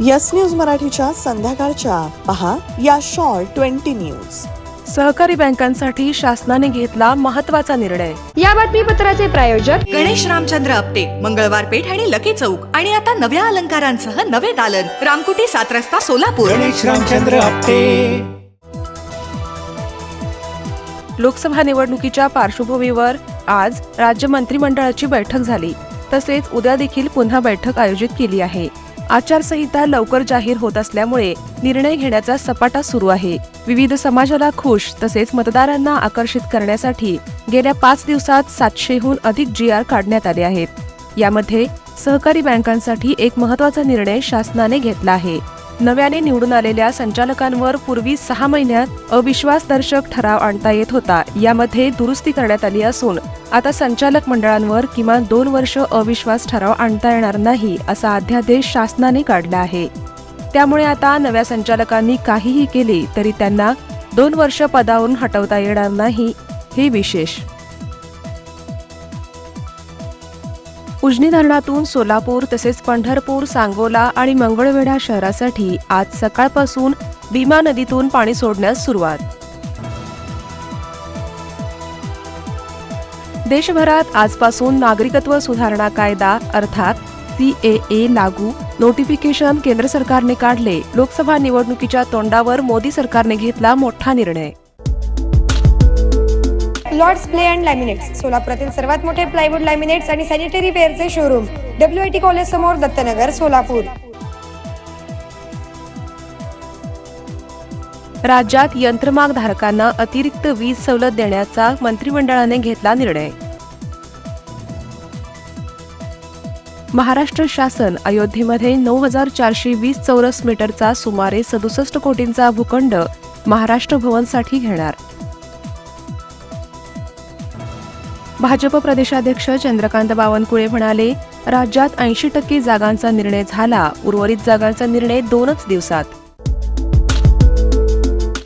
Yes news मराठीच्या संध्याकाळच्या. पहा या शॉर्ट ट्वेंटी न्यूज. सहकारी बँकांसाठी शासनाने घेतला महत्त्वाचा निर्णय. या बातमीपत्राचे प्रायोजक गणेश रामचंद्र आपटे मंगळवार पेठ आणि लकी चौक. आणि आता नव्या अलंकारांसह नवे दालन. रामकुटी सात रस्ता सोलापूर. गणेश रामचंद्र आपटे. लोकसभा निवडणुकीच्या पार्श्वभूमीवर आज राज्य मंत्रिमंडळाची बैठक झाली. तसेच उद्या देखील पुन्हा बैठक आयोजित केली आहे. आचारसंहिता लवकर जाहीर होत असल्यामुळे निर्णय घेण्याचा सपाटा सुरू आहे. विविध समाजाला खुश तसेच मतदारांना आकर्षित करण्यासाठी गेल्या पाच दिवसात सातशेहून अधिक जी आर काढण्यात आले आहेत. यामध्ये सहकारी बँकांसाठी एक महत्त्वाचा निर्णय शासनाने घेतला आहे. नव्याने निवडून आलेल्या संचालकांवर पूर्वी सहा महिन्यात अविश्वासदर्शक ठराव आणता येत होता. यामध्ये दुरुस्ती करण्यात आली असून आता संचालक मंडळांवर किमान दोन वर्ष अविश्वास ठराव आणता येणार नाही असा अध्यादेश शासनाने काढला आहे. त्यामुळे आता नव्या संचालकांनी काहीही केले तरी त्यांना दोन वर्ष पदावरून हटवता येणार नाही हे विशेष. उजनी धरणातून सोलापूर तसेच पंढरपूर सांगोला आणि मंगळवेढा शहरासाठी आज सकाळपासून भीमा नदीतून पाणी सोडण्यास सुरुवात. देशभरात आजपासून नागरिकत्व सुधारणा कायदा अर्थात सी ए ए लागू नोटिफिकेशन केंद्र सरकारने काढले लोकसभा निवडणुकीच्या तोंडावर मोदी सरकारने घेतला मोठा निर्णय. लॉर्ड्स प्ले अँड लॅमिनेट्स सोलापुरातील सर्वात मोठे प्लायवूड लॅमिनेट्स आणि sanitary वेअरचे showroom W I T college समोर दत्तनगर सोलापूर. राज्यात यंत्रमाग धारकांना अतिरिक्त वीज सवलत देण्याचा मंत्रिमंडळाने घेतला निर्णय. महाराष्ट्र शासन अयोध्येमध्ये नऊ हजार चारशे वीस चौरस मीटरचा सुमारे सदुसष्ट कोटींचा भूखंड महाराष्ट्र भवनसाठी घेणार. भाजप प्रदेशाध्यक्ष चंद्रकांत बावनकुळे म्हणाले राज्यात ऐंशी टक्के जागांचा निर्णय झाला. उर्वरित जागांचा निर्णय दोनच दिवसात.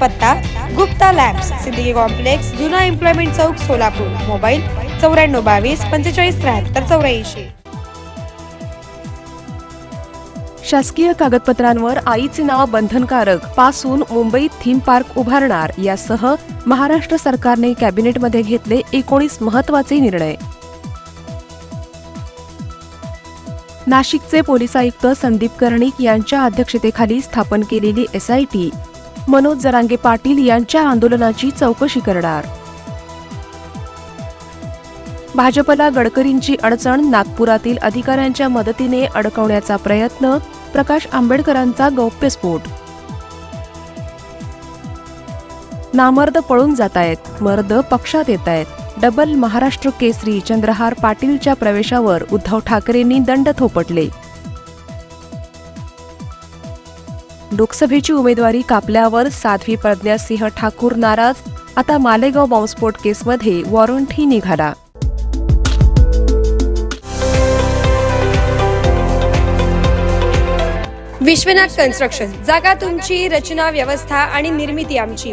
पत्ता गुप्ता लॅब्स सिद्दीकी कॉम्प्लेक्स जुना एम्प्लॉयमेंट चौक सोलापूर मोबाईल चौऱ्याण्णव बावीस पंचेचाळीस त्र्याहत्तर चौऱ्याऐंशी. शासकीय कागदपत्रांवर आईचे नाव बंधनकारकपासून मुंबईत थीम पार्क उभारणार यासह महाराष्ट्र सरकारने कॅबिनेटमध्ये घेतले एकोणीस महत्त्वाचे निर्णय. नाशिकचे पोलीस आयुक्त संदीप कर्णिक यांच्या अध्यक्षतेखाली स्थापन केलेली एसआयटी मनोज जरांगे पाटील यांच्या आंदोलनाची चौकशी करणार. भाजपला गडकरींची अडचण नागपुरातील अधिकाऱ्यांच्या मदतीने अडकवण्याचा प्रयत्न प्रकाश आंबेडकरांचा गौप्यस्फोट. नामर्द पळून जात आहेत मर्द पक्षात येत आहेत डबल महाराष्ट्र केसरी चंद्रहार पाटीलच्या प्रवेशावर उद्धव ठाकरेंनी दंड थोपटले. लोकसभेची उमेदवारी कापल्यावर साध्वी प्रज्ञासिंह ठाकूर नाराज. आता मालेगाव बॉम्बस्फोट केसमध्ये वॉरंटही निघाला. विश्वनाथ कन्स्ट्रक्शन. जागा तुमची रचना व्यवस्था आणि निर्मिती आमची.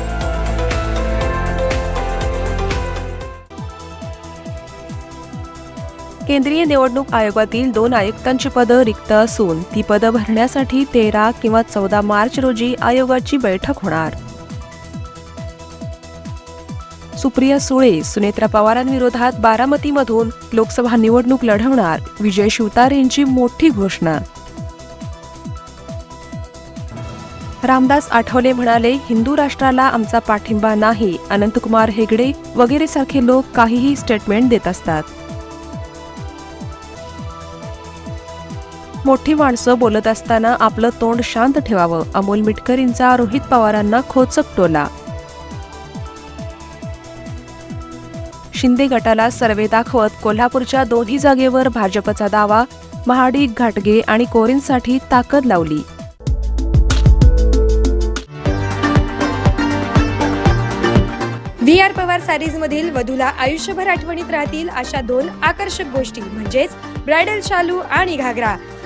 केंद्रीय निवडणूक आयोगातील दोन आयुक्तांची पदं रिक्त असून ती पदं भरण्यासाठी तेरा किंवा चौदा मार्च रोजी आयोगाची बैठक होणार. सुप्रिया सुळे सुनेत्रा पवारांविरोधात बारामतीमधून लोकसभा निवडणूक लढवणार विजय शिवतारेंची मोठी घोषणा. रामदास आठवले म्हणाले हिंदू राष्ट्राला आमचा पाठिंबा नाही अनंतकुमार हेगडे वगैरे सारखे लोक काहीही स्टेटमेंट देत असतात. मोठी माणसं बोलत असताना आपलं तोंड शांत ठेवावं अमोल मिटकरींचा रोहित पवारांना खोचक टोला. शिंदे गटाला सर्वे दाखवत कोल्हापूरच्या दोन्ही जागेवर भाजपचा दावा महाडिक घाटगे आणि कोरींसाठी ताकद लावली. व्ही आर पवार सॅरीज मधील वधूला आयुष्यभर आठवणीत राहतील अशा दोन आकर्षक गोष्टी म्हणजेच ब्रायडल शालू आणि घागरा.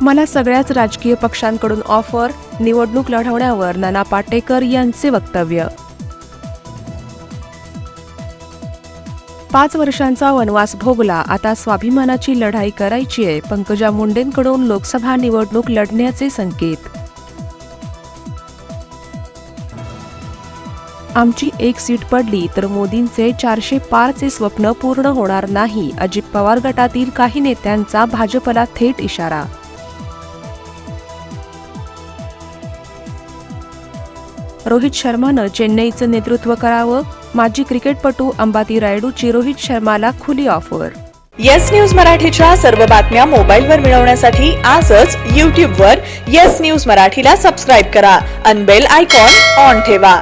मला सगळ्याच राजकीय पक्षांकडून ऑफर निवडणूक लढवण्यावर नाना पाटेकर यांचे वक्तव्य. पाच वर्षांचा वनवास भोगला आता स्वाभिमानाची लढाई करायची आहे पंकजा मुंडेंकडून लोकसभा निवडणूक लढण्याचे संकेत. आमची एक सीट पडली तर मोदींचे चारशे पारचे स्वप्न पूर्ण होणार नाही अजित पवार गटातील काही नेत्यांचा भाजपला थेट इशारा. रोहित शर्मानं चेन्नईचं नेतृत्व करावं माजी क्रिकेटपटू अंबाती रायडूची रोहित शर्माला खुली ऑफर. येस न्यूज मराठीच्या सर्व बातम्या मोबाईलवर मिळवण्यासाठी आजच यूट्यूबवर येस न्यूज मराठीला सबस्क्राईब करा. अनबेल आयकॉन ऑन ठेवा.